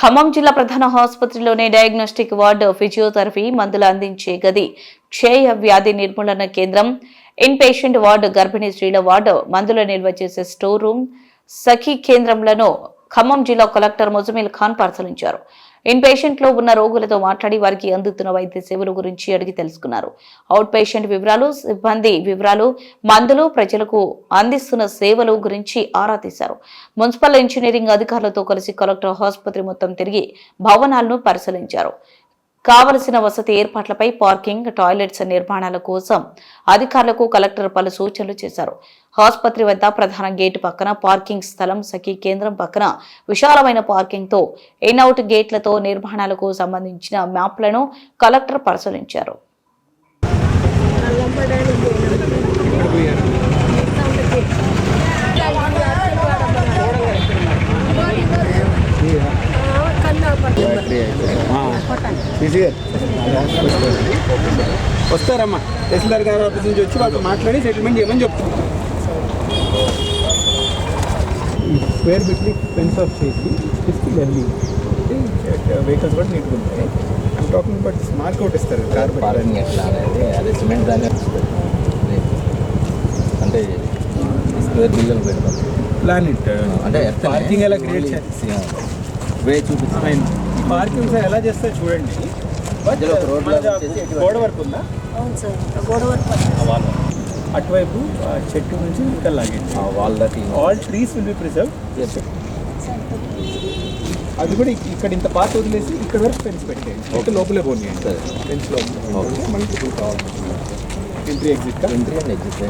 ఖమ్మం జిల్లా ప్రధాన ఆసుపత్రిలోని diagnostic ward physiotherapy మందులు అందించే గది క్షేయ వ్యాధి నిర్మూలన కేంద్రం. ఇన్ పేషెంట్ వార్డు గర్భిణీ స్త్రీల వార్డు మందులు నిల్వ చేసే స్టోర్ రూమ్ సఖీ కేంద్రంలను ఖమ్మం జిల్లా కలెక్టర్ ముజమిల్ ఖాన్ పరిశీలించారు. ఇన్ పేషెంట్లో ఉన్న రోగులతో మాట్లాడి వారికి అందుతున్న వైద్య సేవల గురించి అడిగి తెలుసుకున్నారు. అవుట్ పేషెంట్ వివరాలు సిబ్బంది వివరాలు మందులు ప్రజలకు అందిస్తున్న సేవలు గురించి ఆరా తీశారు. మున్సిపల్ ఇంజనీరింగ్ అధికారులతో కలిసి కలెక్టర్ ఆసుపత్రి మొత్తం తిరిగి భవనాలను పరిశీలించారు. కావలసిన వసతి ఏర్పాట్లపై పార్కింగ్ టాయిలెట్స్ నిర్మాణాల కోసం అధికారులకు కలెక్టర్ పలు సూచనలు చేశారు. ఆసుపత్రి వద్ద ప్రధాన గేటు పక్కన పార్కింగ్ స్థలం సఖీ కేంద్రం పక్కన విశాలమైన పార్కింగ్తో ఇన్అవుట్ గేట్లతో నిర్మాణాలకు సంబంధించిన మ్యాప్లను కలెక్టర్ పరిశీలించారు. వస్తారమ్మా తహసీల్దార్ గారి ఆఫీస్ నుంచి వచ్చి వాళ్ళు మాట్లాడి సెటిల్మెంట్ చేయమని చెప్తున్నారు స్క్వేర్ బిట్ని ఫెన్స్ ఆఫ్ చేసి తీసుకు వెళ్ళి. వెహికల్స్ కూడా నీట్గా ఉంటాయి. I'm talking but mark out ఇస్తారు కార్ పార్కింగ్ ఎట్లా అనేది అదే సిమెంట్ దాన్ని అంటే స్క్వేర్ బిల్లులు పెడతాం. ప్లాన్ ఇట్ అంటే పార్కింగ్ ఎలా క్రియేట్ చేయాలి? వే చూపిస్తాం. పార్కింగ్ ఎలా చేస్తారు చూడండి. చేసి గోడ వరకు ఉందా? అవును సార్ గోడ వరకు. అటువైపు చెట్టు నుంచి ఇంకా లాగేది all trees will be preserve అది కూడా ఇక్- ఇక్కడ ఇంత పాత వదిలేసి ఇక్కడ వరకు ఫెన్స్ పెట్టేయండి. ఇక్కడ లోపలే పోనీయండి సరే ఫెన్స్ లోపల. మనకి ఇప్పుడు కావాలి. Entry exit entry and exit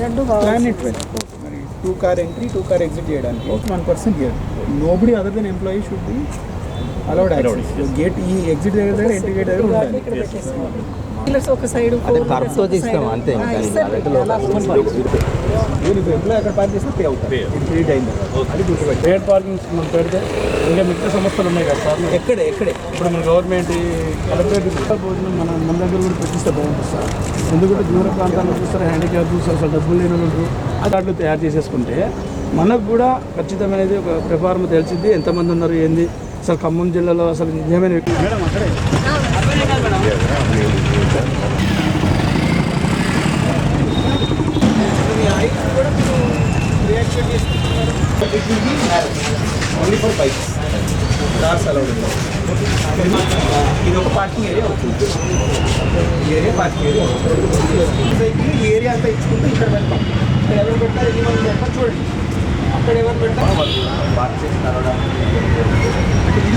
రెండు కావాలి. ప్లాన్ ఇట్ వెల్ మరి two car entry two car exit చేయడానికి one person here nobody other than employee should be allowed gate ఈ ఎగ్జిట్ దగ్గర దగ్గర ఎంట్రీ గేట్ దగ్గర ఉండాలి. పిల్లర్స్ ఒక సైడ్ అదే కర్వ్తో తీస్తాం అంతే పేడ్ పార్కింగ్ మనం పెడితే ఇంకా మిగతా సంస్థలు ఉన్నాయి కదా సార్? ఎక్కడే ఎక్కడే? ఇప్పుడు మన గవర్నమెంట్ కలెక్టరేట్ భోజనం మన మన దగ్గర కూడా పెట్టిస్తే బాగుంటుంది సార్. ఎందుకంటే దూర ప్రాంతాల్లో చూస్తారు హ్యాండిక్యాప్ చూస్తారు అసలు డబ్బులు లేని వాళ్ళు కార్డులు తయారు చేసేసుకుంటే మనకు కూడా ఖచ్చితమైనది ఒక ప్రిఫార్మ్ తెలిసింది ఎంతమంది ఉన్నారు ఏంది అసలు ఖమ్మం జిల్లాలో అసలు నిజమైన వ్యక్తి. మేడం అక్కడే only for bikes cars allowed ఇది ఒక పార్కింగ్ ఏరియా అవుతుంది ఈ ఏరియా పార్కింగ్ ఏరియా సైకిల్ ఈ ఏరియా అంతా ఇచ్చుకుంటూ ఇక్కడ పెడతాం ఇక్కడ ఎవరు పెట్టారు ఎన్ని మంది పెట్టారు చూడండి అక్కడ ఎవరు పెట్టారు పార్క్ చేసి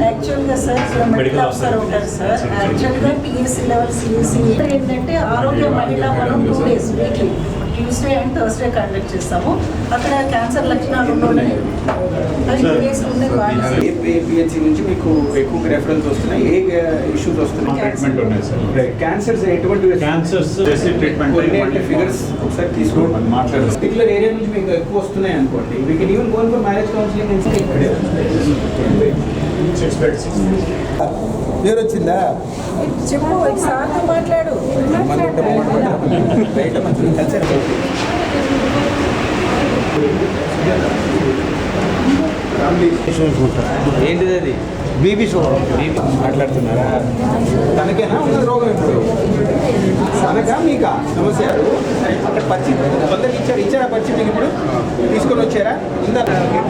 యాక్చువల్గా సార్ మెడికల్ ఆఫీసర్ ఉంటారు సార్ యాక్చువల్గా పిఎస్సి లెవెల్ ఏంటంటే ఆరోగ్య మహిళా మనం two days weekly Tuesday and Thursday conduct చేస్తాము. అక్కడ క్యాన్సర్ లక్షణాలు ఉన్నాయి అది టూ డేస్ ఉండే వాళ్ళు ఏ పిహెచ్సి నుంచి మీకు ఎక్కువ రెఫరెన్స్ వస్తున్నాయి? ఏ ఇష్యూస్ వస్తున్నాయి? క్యాన్సర్స్ ఎటువంటి క్యాన్సర్స్ చేసి ట్రీట్మెంట్ ఫిగర్స్ ఒకసారి తీసుకోండి. మనం మాట్లాడదాం. పర్టికులర్ ఏరియా నుంచి మీకు ఎక్కువ వస్తున్నాయి అనుకోండి. We can even gone for marriage counselling beds పేరు వచ్చిందా చెప్పు మాట్లాడు. బయట మంచి కల్చర్ ఏంటిది అది? BP sugar. మాట్లాడుతున్నారా? తనకేనా? ఉన్నది రోగం ఇప్పుడు. తనకా? మీకా? సమస్య అక్కడ పచ్చి కొందరికి ఇచ్చారు. ఇచ్చారా పచ్చి మీకు ఇప్పుడు? తీసుకొని వచ్చారా? ఇస్తారన్నా